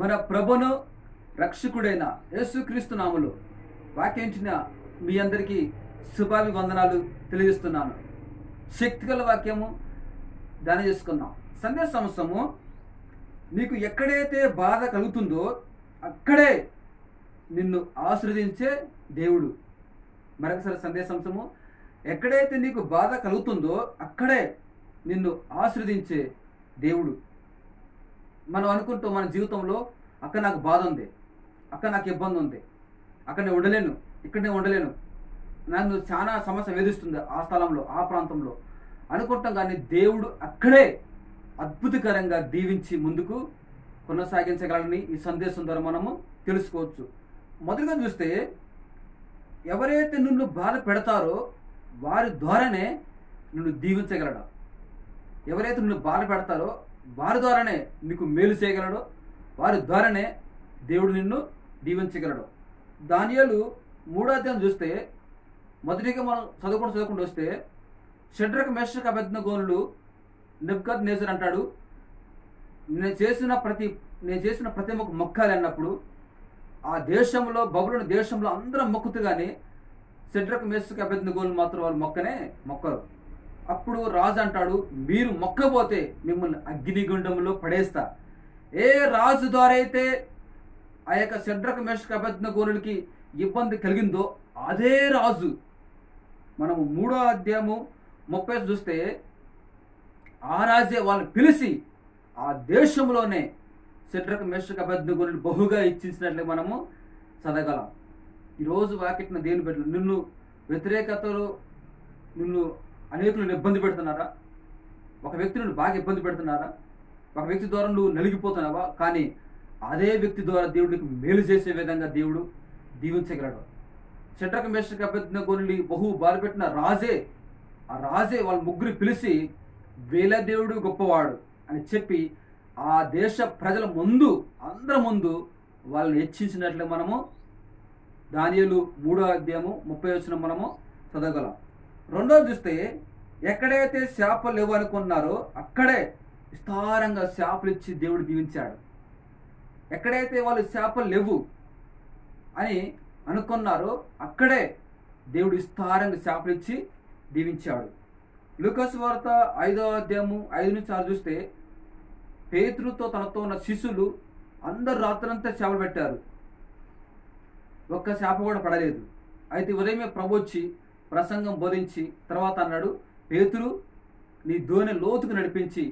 మన ప్రభును రక్షకుడైన యేసుక్రీస్తు నాములు వాక్యించిన మీ అందరికీ శుభాభివందనాలు తెలియజేస్తున్నాను. శక్తిగల వాక్యము దాని చేసుకుందాం. సంవత్సరము నీకు ఎక్కడైతే బాధ కలుగుతుందో అక్కడే నిన్ను ఆశ్రదించే దేవుడు. మరొకసారి సందేశాంశము ఎక్కడైతే నీకు బాధ కలుగుతుందో అక్కడే నిన్ను ఆశ్రదించే దేవుడు. మనం అనుకుంటూ మన జీవితంలో అక్కడ నాకు బాధ ఉంది అక్కడ నాకు ఇబ్బంది ఉంది అక్కడ నేను ఉండలేను ఇక్కడ నేను ఉండలేను. నన్ను చాలా సమస్య వేధిస్తుంది ఆ స్థలంలో ఆ ప్రాంతంలో. అనుకుంటాం కానీ దేవుడు అక్కడే అద్భుతకరంగా దీవించి ముందుకు కొనసాగించగలని ఈ సందేశం ద్వారా మనము తెలుసుకోవచ్చు. మొదటిగా చూస్తే ఎవరైతే నిన్ను బాధ పెడతారో వారి ద్వారానే నిన్ను దీవించగలడా? ఎవరైతే నిన్ను బాధ పెడతారో వారి ద్వారానే నీకు మేలు చేయగలడు వారి ద్వారానే దేవుడు నిన్ను దీవించగలడు. దానియాలు మూడో అధ్యాయం చూస్తే మొదటిగా మనం చదువుకుంటూ చదువుకుంటూ వస్తే షడ్రక మేషక అభ్యర్థన గోనులు నెబ్కద్ నేజర్ అంటాడు. నేను చేసిన ప్రతి నేను చేసిన ప్రతి ఒక్క మొక్కాలి అన్నప్పుడు ఆ దేశంలో బబులోని దేశంలో అందరం మొక్కుతూ కానీ షడ్రక మేషక అభ్యర్థన గోలు మాత్రం వాళ్ళు మొక్కనే మొక్కరు. అప్పుడు రాజు అంటాడు మీరు మొక్కబోతే మిమ్మల్ని అగ్నిగుండంలో పడేస్తా. ఏ రాజు ద్వారా అయితే ఆ యొక్క శడ్రక మేషక అభ్యర్థన గోరులకి ఇబ్బంది కలిగిందో అదే రాజు. మనము మూడో అధ్యాయము ముప్పై చూస్తే ఆ రాజే వాళ్ళని పిలిచి ఆ దేశంలోనే శడ్రక మేషక అభ్యర్థన గోరులు బహుగా ఇచ్చించినట్లు మనము చదవగలం. ఈరోజు వాకిట్న దేని బిడ్డలు నిన్ను వ్యతిరేకతలు నిన్ను అనేకులు ఇబ్బంది పెడుతున్నారా? ఒక వ్యక్తి నుండి బాగా ఇబ్బంది పెడుతున్నారా? ఒక వ్యక్తి ద్వారా నువ్వు నలిగిపోతున్నావా? కానీ అదే వ్యక్తి ద్వారా దేవుడికి మేలు చేసే విధంగా దేవుడు దీవించగలడు. చట్రక మేషక అభ్యర్థన బహు బారిపెట్టిన రాజే ఆ రాజే వాళ్ళ ముగ్గురు పిలిచి వేల దేవుడు గొప్పవాడు అని చెప్పి ఆ దేశ ప్రజల ముందు అందరి ముందు వాళ్ళని హెచ్చించినట్లు మనము. దానియలు మూడో అధ్యాయము ముప్పై వచ్చిన మనము చదవగలం. రెండోది చూస్తే ఎక్కడైతే శాపలు లేవు అనుకున్నారో అక్కడే విస్తారంగా శాపలు ఇచ్చి దేవుడు దీవించాడు. ఎక్కడైతే వాళ్ళు శాపలు లేవు అని అనుకున్నారో అక్కడే దేవుడు విస్తారంగా శాపలు ఇచ్చి దీవించాడు. లూకస్ వార్త ఐదో అధ్యాయము ఐదు నుంచి ఆరు చూస్తే పేతురుతో తనతో ఉన్న శిష్యులు అందరు రాత్రంతా చేపలు పెట్టారు. ఒక్క చేప కూడా పడలేదు. అయితే ఉదయమే ప్రభు వచ్చి ప్రసంగం బోధించి తర్వాత అన్నాడు పేతురు నీ దోణి లోతుకు నడిపించి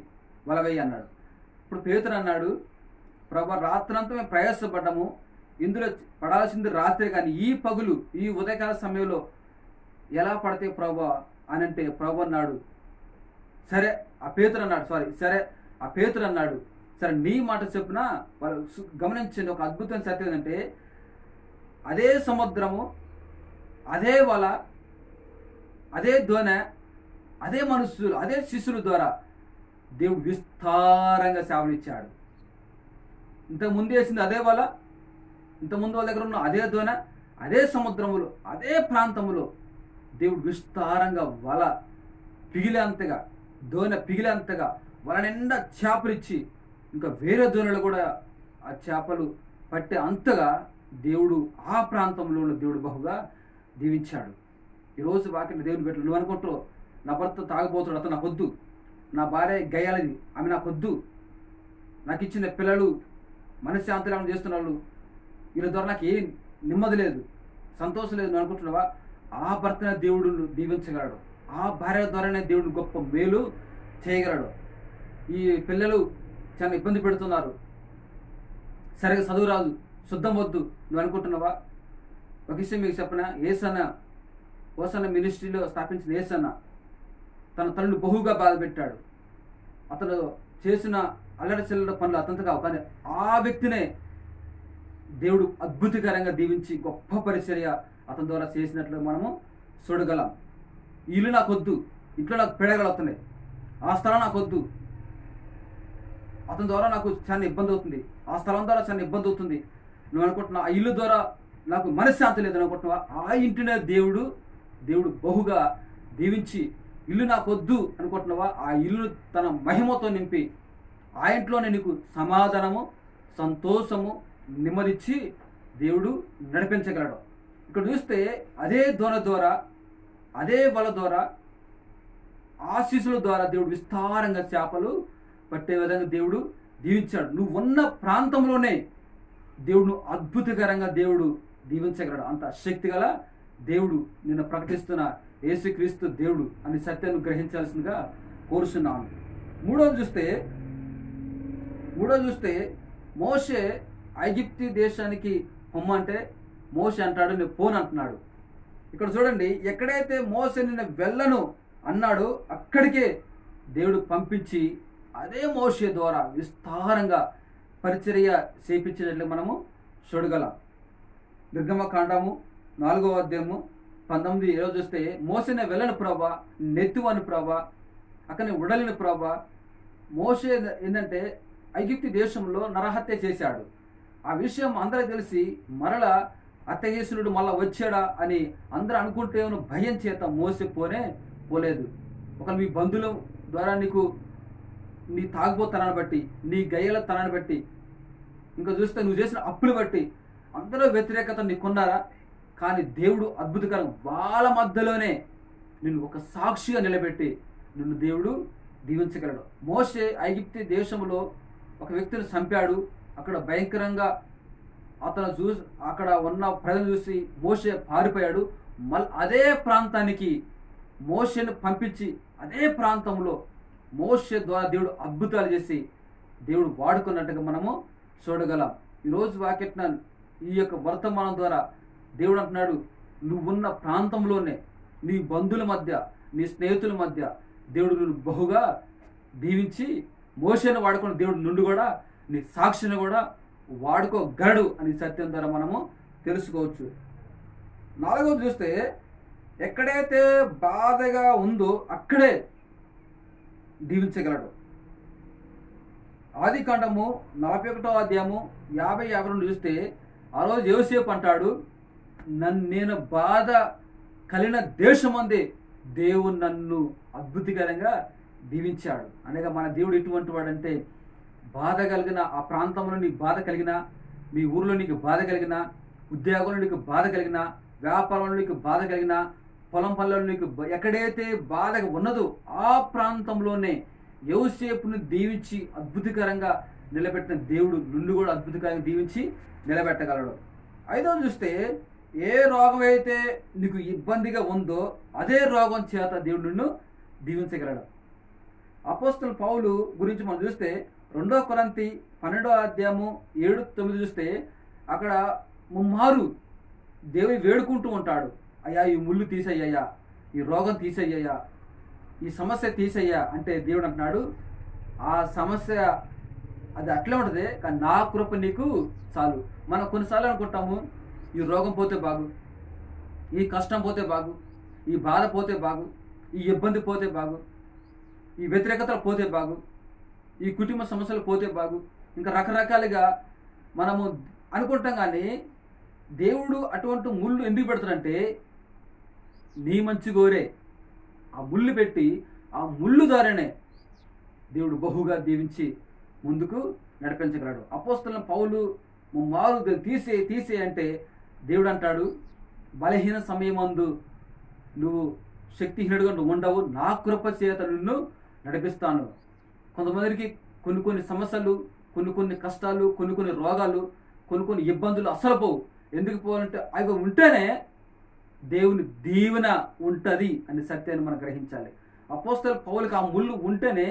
వలవేయి అన్నాడు. ఇప్పుడు పేతురు అన్నాడు ప్రభు రాత్రంతా మేము ప్రయాసపడ్డాము. ఇందులో పడాల్సింది రాత్రి కానీ ఈ పగులు ఈ ఉదయకాల సమయంలో ఎలా పడితే ప్రభు అని అంటే ప్రభు అన్నాడు సరే ఆ పేతురు అన్నాడు సారీ సరే ఆ పేతురు అన్నాడు సరే నీ మాట చెప్పిన? వాళ్ళు సు- గమనించండి ఒక అద్భుతం సత్యం ఏంటంటే అదే సముద్రము అదే వల అదే దోనె అదే మనుషులు అదే శిష్యుల ద్వారా దేవుడు విస్తారంగా సేవలిచ్చాడు ఇంతకు ముందు వేసింది అదే వల ఇంతకుముందు వాళ్ళ దగ్గర ఉన్న అదే దోనె అదే సముద్రములో అదే ప్రాంతములో దేవుడు విస్తారంగా వల పిగిలేంతగా దోనె పిగిలేంతగా వల నిండా చేపలిచ్చి ఇంకా వేరే దోనెలు కూడా ఆ చేపలు పట్టే అంతగా దేవుడు ఆ ప్రాంతంలో ఉన్న దేవుడు బహుగా దీవించాడు. ఈరోజు వాకిని దేవుని పెట్టు నువ్వు అనుకుంటావు నా భర్త తాగబోతాడు అతను నాకు వద్దు. నా భార్య గయ్యాలని ఆమె నాకు వద్దు. నాకు ఇచ్చిన పిల్లలు మనశ్శాంతి లేకుండా చేస్తున్నారు వీళ్ళ ద్వారా నాకు ఏం నెమ్మది లేదు సంతోషం లేదు. నువ్వు అనుకుంటున్నావా? ఆ భర్తనే దేవుడు దీవించగలడు. ఆ భార్య ద్వారానే దేవుడు గొప్ప మేలు చేయగలడు. ఈ పిల్లలు చాలా ఇబ్బంది పెడుతున్నారు. సరిగా చదువు రాదు శుద్ధం వద్దు. నువ్వు అనుకుంటున్నావా? ఒక విషయం మీకు చెప్పిన? ఏసన్న ఓసన్న మినిస్ట్రీలో స్థాపించిన ఏసన్న తన తల్లిని బహుగా బాధపెట్టాడు అతను చేసిన అల్లడి చిల్లర పనులు అతంత కావు. కానీ ఆ వ్యక్తినే దేవుడు అద్భుతకరంగా దీవించి గొప్ప పరిచర్య అతని ద్వారా చేసినట్లు మనము చూడగలం. ఇల్లు నాకు వద్దు. ఇంట్లో నాకు పెడగలుగుతున్నాయి ఆ స్థలం నాకు వద్దు. అతని ద్వారా నాకు చాలా ఇబ్బంది అవుతుంది. ఆ స్థలం ద్వారా చాలా ఇబ్బంది అవుతుంది. నువ్వు అనుకుంటున్నా ఆ ఇల్లు ద్వారా నాకు మనశ్శాంతి లేదు అనుకుంటున్నావా? ఆ ఇంటినే దేవుడు దేవుడు బహుగా దీవించి ఇల్లు నాకొద్దు అనుకుంటున్నావా? ఆ ఇల్లు తన మహిమతో నింపి ఆ ఇంట్లోనే నీకు సమాధానము సంతోషము నెమ్మదిచ్చి దేవుడు నడిపించగలడు. ఇక్కడ చూస్తే అదే దొన ద్వారా అదే వల ద్వారా ఆశీస్సుల ద్వారా దేవుడు విస్తారంగా చేపలు పట్టే విధంగా దేవుడు దీవించాడు. నువ్వు ఉన్న ప్రాంతంలోనే దేవుడు అద్భుతకరంగా దేవుడు దీవించగలడు. అంత శక్తి గల దేవుడు నిన్ను ప్రకటిస్తున్న యేసుక్రీస్తు దేవుడు అని సత్యాన్ని గ్రహించాల్సిందిగా కోరుస్తున్నాను మూడోది చూస్తే మూడోది చూస్తే మోషే ఐగిప్తి దేశానికి పొమ్మంటే మోషే అంటాడు నేను పోను అంటున్నాడు. ఇక్కడ చూడండి ఎక్కడైతే మోసే నిన్న వెళ్ళను అన్నాడు అక్కడికే దేవుడు పంపించి అదే మోసే ద్వారా విస్తారంగా పరిచర్య చేపించినట్లు మనము చూడగలం. నిర్గమ నాలుగో నాలుగవ అధ్యాయము పంతొమ్మిది ఈరోజు చూస్తే మోసిన వెళ్ళని ప్రభా నెత్తువని ప్రభా అక్కని ఉడలిన ప్రభా. మోసే ఏంటంటే ఐగిప్తి దేశంలో నరహత్య చేశాడు. ఆ విషయం అందరూ తెలిసి మరల అత్తయేసునుడు మళ్ళా వచ్చాడా అని అందరూ అనుకుంటే భయం చేత మోసే పోనే పోలేదు. ఒక మీ బంధువుల ద్వారా నీకు నీ తాగుబోతనాన్ని బట్టి నీ గయ్యల తనాన్ని బట్టి ఇంకా చూస్తే నువ్వు చేసిన అప్పులు బట్టి అందరూ వ్యతిరేకత నీకున్నారా? కానీ దేవుడు అద్భుతకరం వాళ్ళ మధ్యలోనే నిన్ను ఒక సాక్షిగా నిలబెట్టి నిన్ను దేవుడు దీవించగలడు. మోసే ఐగిప్తి దేశంలో ఒక వ్యక్తిని చంపాడు. అక్కడ భయంకరంగా అతను చూసి అక్కడ ఉన్న ప్రజలు చూసి మోసే పారిపోయాడు. మళ్ళీ అదే ప్రాంతానికి మోషను పంపించి అదే ప్రాంతంలో మోష ద్వారా దేవుడు అద్భుతాలు చేసి దేవుడు వాడుకున్నట్టుగా మనము చూడగలం. ఈరోజు వాకెట్న ఈ యొక్క వర్తమానం ద్వారా దేవుడు అంటున్నాడు నువ్వున్న ప్రాంతంలోనే నీ బంధువుల మధ్య నీ స్నేహితుల మధ్య దేవుడు నువ్వు బహుగా దీవించి మోసను వాడుకున్న దేవుడు నుండి కూడా నీ సాక్షిని కూడా వాడుకోగలడు అని సత్యం ద్వారా మనము తెలుసుకోవచ్చు. నాలుగవది చూస్తే ఎక్కడైతే బాధగా ఉందో అక్కడే దీవించగలడు. ఆది కాండము నలభై ఒకటో అధ్యాయము యాభై యాభై రెండు చూస్తే ఆ రోజు యోసేపు అంటాడు నన్ను నేను బాధ కలిగిన దేశమందే దేవుడు నన్ను అద్భుతకరంగా దీవించాడు. అనగా మన దేవుడు ఎటువంటి వాడంటే బాధ కలిగిన ఆ ప్రాంతంలో నీకు బాధ కలిగిన మీ ఊర్లో నీకు బాధ కలిగిన ఉద్యోగంలో నీకు బాధ కలిగిన వ్యాపారంలో నీకు బాధ కలిగిన పొలం పనులలో నీకు ఎక్కడైతే బాధ ఉన్నదో ఆ ప్రాంతంలోనే యోసేపును దీవించి అద్భుతకరంగా నిలబెట్టిన దేవుడు నుండి కూడా అద్భుతకరంగా దీవించి నిలబెట్టగలడు. ఐదో చూస్తే ఏ రోగం అయితే నీకు ఇబ్బందిగా ఉందో అదే రోగం చేత దేవుడు నిన్ను దీవించగలడు. అపోస్తల పౌలు గురించి మనం చూస్తే రెండో కొరంతి పన్నెండో అధ్యాయము ఏడు తొమ్మిది చూస్తే అక్కడ ముమ్మారు దేవి వేడుకుంటూ ఉంటాడు. అయ్యా ఈ ముళ్ళు తీసేయ్యా ఈ రోగం తీసేయ్యా ఈ సమస్య తీసేయ్యా అంటే దేవుడు అంటున్నాడు. ఆ సమస్య అది అట్లే ఉంటుంది కానీ నా కృప నీకు చాలు. మనం కొన్నిసార్లు అనుకుంటాము ఈ రోగం పోతే బాగు ఈ కష్టం పోతే బాగు ఈ బాధ పోతే బాగు ఈ ఇబ్బంది పోతే బాగు ఈ వ్యతిరేకతలు పోతే బాగు ఈ కుటుంబ సమస్యలు పోతే బాగు ఇంకా రకరకాలుగా మనము అనుకుంటాం కానీ దేవుడు అటువంటి ముళ్ళు ఎందుకు పెడతాడంటే నీ మంచి గోరే. ఆ ముళ్ళు పెట్టి ఆ ముళ్ళు ద్వారానే దేవుడు బహుగా దీవించి ముందుకు నడిపించగలడు. అపోస్తులను పౌలు మారు తీసే తీసే అంటే దేవుడు అంటాడు బలహీన సమయమందు నువ్వు శక్తిహీనుడుగా నువ్వు ఉండవు నా కృప చేత నిన్ను నడిపిస్తాను. కొంతమందికి కొన్ని కొన్ని సమస్యలు కొన్ని కొన్ని కష్టాలు కొన్ని కొన్ని రోగాలు కొన్ని కొన్ని ఇబ్బందులు అసలు పోవు. ఎందుకు పోవాలంటే అవి ఉంటేనే దేవుని దీవెన ఉంటుంది అనే సత్యాన్ని మనం గ్రహించాలి. అపోస్తల పౌలకి ఆ ముళ్ళు ఉంటేనే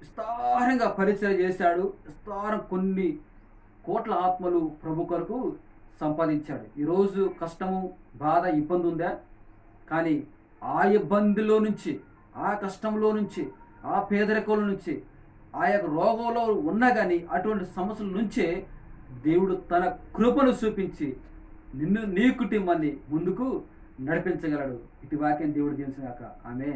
విస్తారంగా పరిచయం చేశాడు. విస్తారం కొన్ని కోట్ల ఆత్మలు ప్రభు కొరకు సంపాదించాడు. ఈరోజు కష్టము బాధ ఇబ్బంది ఉందా? కానీ ఆ ఇబ్బందిలో నుంచి ఆ కష్టంలో నుంచి ఆ పేదరికంలో నుంచి ఆ యొక్క రోగంలో ఉన్నా కానీ అటువంటి సమస్యల నుంచే దేవుడు తన కృపను చూపించి నిన్ను నీ కుటుంబాన్ని ముందుకు నడిపించగలడు. ఇటు వాక్యం దేవుడు దీవించగాక ఆమె